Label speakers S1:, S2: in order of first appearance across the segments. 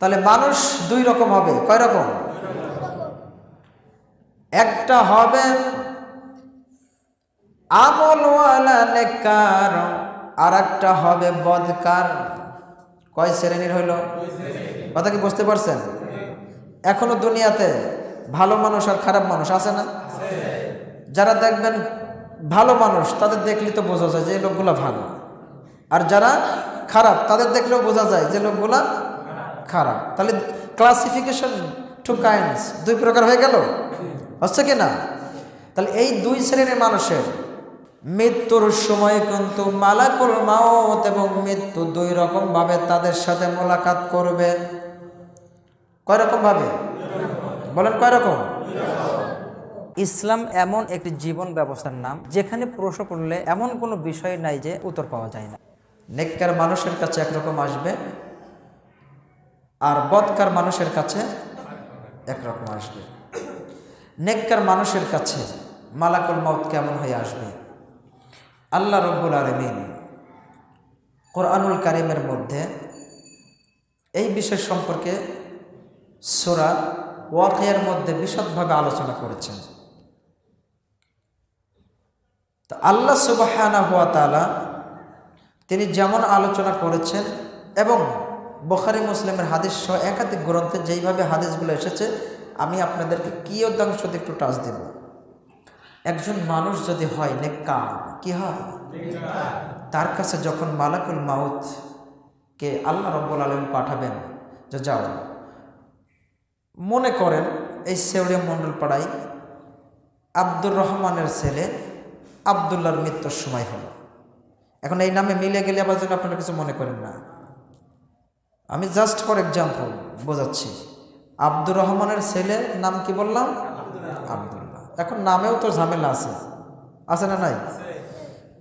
S1: তাহলে মানুষ দুই রকম হবে। কয় রকম? একটা হবে আমলওয়ালা নেককার আর একটা হবে বদকার। কয় শ্রেণির হইল? কথা কি বুঝতে পারছেন? এখনও দুনিয়াতে ভালো মানুষ আর খারাপ মানুষ আছে না? যারা দেখবেন ভালো মানুষ, তাদের দেখলে তো বোঝা যায় যে লোকগুলা ভালো। আর যারা খারাপ, তাদের দেখলেও বোঝা যায় যে লোকগুলা খারাপ। তাহলে ক্লাসিফিকেশন টু কাইন্ডস দুই প্রকার হয়ে গেল? হচ্ছে কি না? তাহলে এই দুই শ্রেণির মানুষের মৃত্যুর সময় কিন্তু মালাকুল মাওত এবং মৃত্যু দুই রকম ভাবে তাদের সাথে মোলাকাত করবে। কয় রকম ভাবে বলেন কয় রকম? ইসলাম এমন একটি জীবন ব্যবস্থার নাম, যেখানে প্রশ্ন করলে এমন কোনো বিষয় নাই যে উত্তর পাওয়া যায় না। নেককার মানুষের কাছে একরকম আসবে। আর বদকার মানুষের কাছে একরকম আসবে। নেককার মানুষের কাছে মালাকুল মত কেমন হয়ে আসবে? আল্লাহ রব্বুল আলমিন কোরআনুল কারিমের মধ্যে এই বিষয় সম্পর্কে সোরা ওয়াকিয়ার মধ্যে বিশদভাবে আলোচনা করেছেন। তো আল্লাহ সুবাহানা হুয়া তালা তিনি যেমন আলোচনা করেছেন এবং বখারি মুসলিমের হাদিস সহ একাধিক গ্রন্থে যেইভাবে হাদিসগুলো এসেছে, আমি আপনাদেরকে কি অধ্যাংশ একটু টাচ দেব। একজন মানুষ যদি হয় নেকা কি হয়? তার কাছে যখন মালাকুল মাউত কে আল্লাহ রব্বুল আলম পাঠাবেন, যে যাও, মনে করেন এই সেউরিয়া মণ্ডল পাড়ায় আব্দুর রহমানের ছেলে আবদুল্লার মৃত্যুর সময় হলো। এখন এই নামে মিলে গেলে আবার যেন আপনারা কিছু মনে করেন না। আমি জাস্ট ফর এক্সাম্পল বোঝাচ্ছি। আব্দুর রহমানের ছেলে নাম কি বললাম? আবদুল্লাহ। এখন নামেও তো ঝামেলা আছে। আছে না নাই?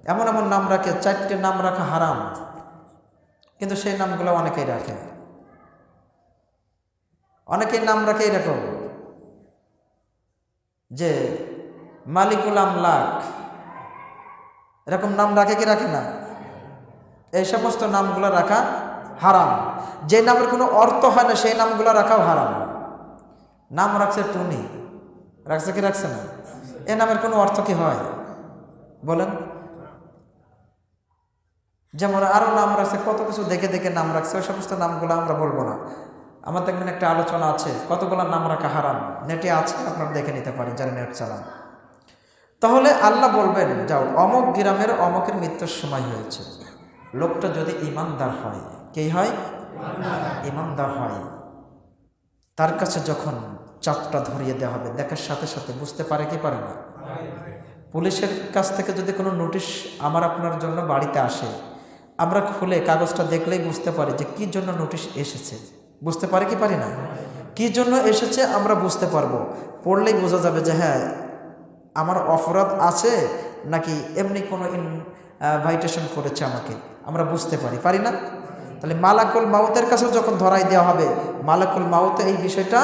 S1: এমন এমন নাম রাখে, চারটে নাম রাখা হারাম। কিন্তু সেই নামগুলো অনেকেই রাখে। অনেকেই নাম রাখে এরকম। যে মালিকুল আমলাক। এরকম নাম রাখে কি রাখে না? এই সমস্ত নামগুলো রাখা হারাম। যে নামের কোনো অর্থ হয় না, সেই নামগুলো রাখাও হারাম। নাম রাখছে টুনি রাখছে কি রাখছে না? এ নামের কোনো অর্থ কি হয়? বলেন। যেমন আরও নাম রাখছে, কত কিছু দেখে দেখে নাম রাখছে, ওই সমস্ত নামগুলো আমরা বলব না। আমার দেখবেন একটা আলোচনা আছে, কতগুলো নাম রাখা হারাম। নেটে আছে, আপনারা দেখে নিতে পারেন, যারা নেট চালান। তাহলে আল্লাহ বলবেন, যাও, অমক গ্রামের অমকের মৃত্যুর সময় হয়েছে। লোকটা যদি ইমানদার হয় কে হয়? ইমানদার হয়। তার কাছে যখন চাপটা ধরিয়ে দেওয়া হবে, দেখার সাথে সাথে বুঝতে পারে কি পারে না। পুলিশের কাছ থেকে যদি কোনো নোটিশ আমার আপনার জন্য বাড়িতে আসে, আমরা খুলে কাগজটা দেখলেই বুঝতে পারি যে কি জন্য নোটিশ এসেছে। বুঝতে পারে কি পারি না? কি জন্য এসেছে আমরা বুঝতে পারব। পড়লেই বোঝা যাবে যে হ্যাঁ আমার অপরাধ আছে নাকি এমনি কোনো ইনভাইটেশন করেছে আমাকে। আমরা বুঝতে পারি পারি না? তাহলে মালাকুল মাউতের কাছে যখন ধরাই দেওয়া হবে, মালাকুল মাউতে এই বিষয়টা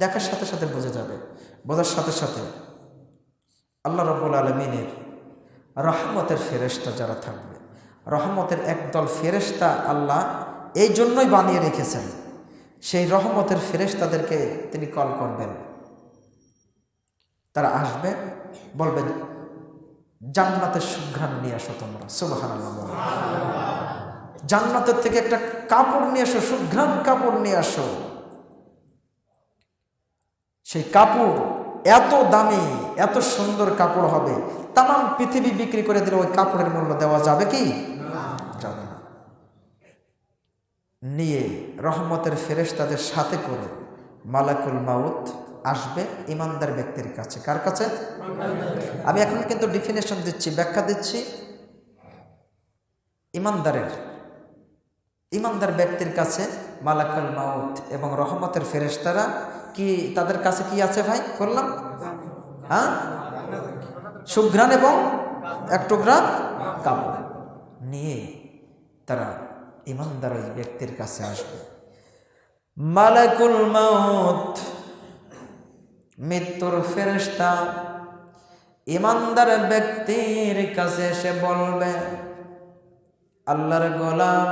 S1: দেখার সাথে সাথে বোঝা যাবে। বোঝার সাথে সাথে আল্লাহ রব্বুল আলমিনের রহমতের ফেরেস্তা যারা থাকবে, রহমতের একদল ফেরেস্তা আল্লাহ এই জন্যই বানিয়ে রেখেছেন। সেই রহমতের ফেরেস্তাদেরকে তিনি কল করবেন। তারা আসবে, বলবেন, জান্নাতের সুঘ্রাণ নিয়ে আসো তোমরা। সুবাহান জান্নাতের থেকে একটা কাপড় নিয়ে আসো সুঘ্রাম কাপড় নিয়ে আসো। সেই কাপড় এত দামি, এত সুন্দর কাপড় হবে তাম পৃথিবী বিক্রি করে দিলে ওই কাপড়ের মূল্য দেওয়া যাবে কি? যাবে না। নিয়ে রহমতের ফেরেশ তাদের সাথে করে মালাকুল মাউত আসবে ইমানদার ব্যক্তির কাছে। কার কাছে? আমি এখন কিন্তু ডিফিনেশন দিচ্ছি, ব্যাখ্যা দিচ্ছি। ইমানদারের। ইমানদার ব্যক্তির কাছে মালাকুল মাউত এবং রহমতের ফেরেশতারা কি, তাদের কাছে কি আছে ভাই? করলাম? হ্যাঁ? সুঘ্রাণ এবং এক টুকরা কাপড়। নিয়ে তারা ইমানদার ওই ব্যক্তির কাছে আসবে। মালাকুল মাউত, মৃত্যুর ফেরেস্তা ইমানদার ব্যক্তির কাছে এসে বলবে, আল্লাহর গোলাম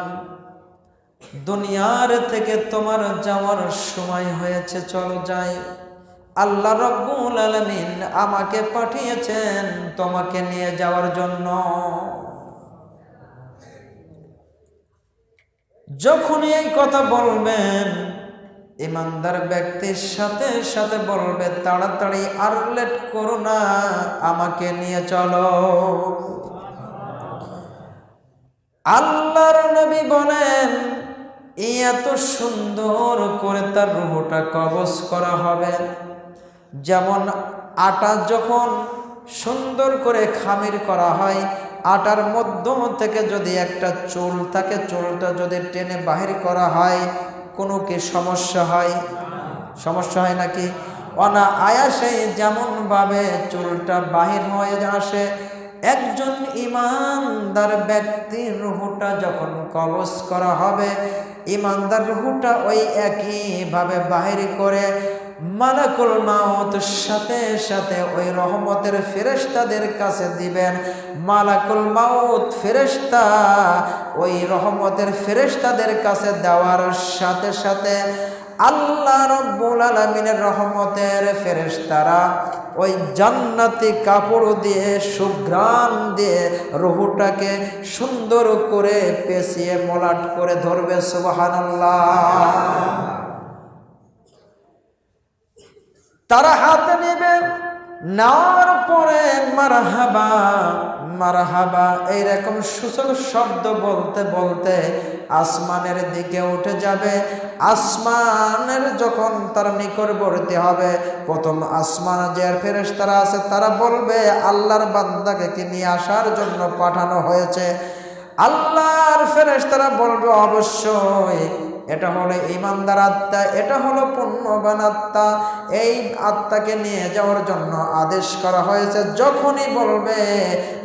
S1: দুনিয়ার থেকে তোমার যাওয়ার সময় হয়েছে, চলো যাই। আল্লাহ রব্বুল আলমিন আমাকে পাঠিয়েছেন তোমাকে নিয়ে যাওয়ার জন্য। যখনই এই কথা বলবেন, ইমানদার ব্যক্তির সাথে সাথে বলবে, তাড়াতাড়ি আর লেট করো না, আমাকে নিয়ে চলো। আল্লাহর নবী বলেন এই এত সুন্দর করে তার রুহটা কবজ করা হবে। যেমন আটা যখন সুন্দর করে খামির করা হয়, আটার মধ্যম থেকে যদি একটা চুল থাকে, চুলটা যদি টেনে বাহির করা হয়, কোনো কি সমস্যা হয়? সমস্যা হয় নাকি? অনা আয়াসে যেমনভাবে চুলটা বাহির হয়ে আসে একজন ইমানদার ব্যক্তির রুহুটা যখন কবজ করা হবে, ইমানদার রুহুটা ওই একইভাবে বাহির করে মালাকুল মাউত সাথে সাথে ওই রহমতের ফেরেশতাদের কাছে দিবেন। মালাকুল মাউত ফেরেশতা ওই রহমতের ফেরেশতাদের কাছে দেওয়ার সাথে সাথে আল্লাহ রব্বুল আলমিনের রহমতের ফেরেশতারা ওই জান্নাতি কাপড় দিয়ে, সুঘ্রাণ দিয়ে রুহুটাকে সুন্দর করে পেঁচিয়ে মলাট করে ধরবে, সুবহানাল্লাহ। তারা হাতে নেবে, নেওয়ার পরে মারহাবা মারহাবা, এইরকম সুসল শব্দ বলতে বলতে আসমানের দিকে উঠে যাবে। আসমানের যখন তার নিকটবর্তী হবে, প্রথম আসমান যে ফেরেস তারা আছে তারা বলবে, আল্লাহর বান্দাকে কি নিয়ে আসার জন্য পাঠানো হয়েছে? আল্লাহর ফেরেস তারা বলবে, অবশ্যই। এটা হলো ইমানদার আত্মা, এটা হলো পুণ্যবান আত্মা। এই আত্মাকে নিয়ে যাওয়ার জন্য আদেশ করা হয়েছে, যখনই বলবে,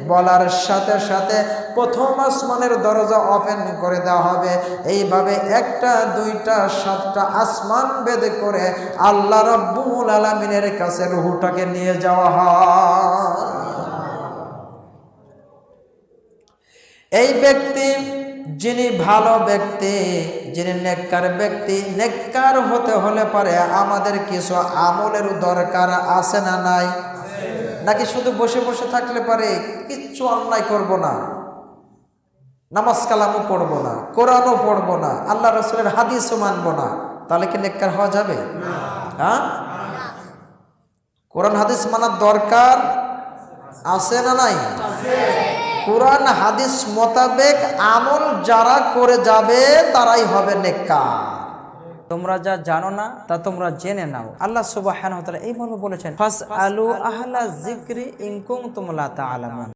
S1: বলার সাথে সাথে প্রথম আসমানের দরজা ওপেন করে দেওয়া হবে। এইভাবে একটা, দুইটা, সাতটা আসমান বেদে করে আল্লাহ রব্বুল আলমিনের কাছে রুহুটাকে নিয়ে যাওয়া হয়। এই ব্যক্তি যিনি ভালো ব্যক্তি, যিনি নেককার ব্যক্তি, নেককার হতে হলে পারে আমাদের কিছু আমলের দরকার আছে না নাই? নাকি শুধু বসে বসে থাকলে পারে কিচ্ছু অন্যায় করব না? নামাজ কালামও পড়ব না, কোরআনও পড়ব না, আল্লাহ রসুলের হাদিসও মানবো না। তাহলে কি নেককার হওয়া যাবে? হ্যাঁ? কোরআন হাদিস মানার দরকার আছে না নাই? কোরআন, হাদিস মোতাবেক আমল যারা করে যাবে, তারাই হবে নেককার। তোমরা যা জানো না, তা তোমরা জেনে নাও। আল্লাহ সুবাহ এই মর্মে বলেছেন ফাস আলু আহলা জিক্রি ইন তোমলা তা তা'লামুন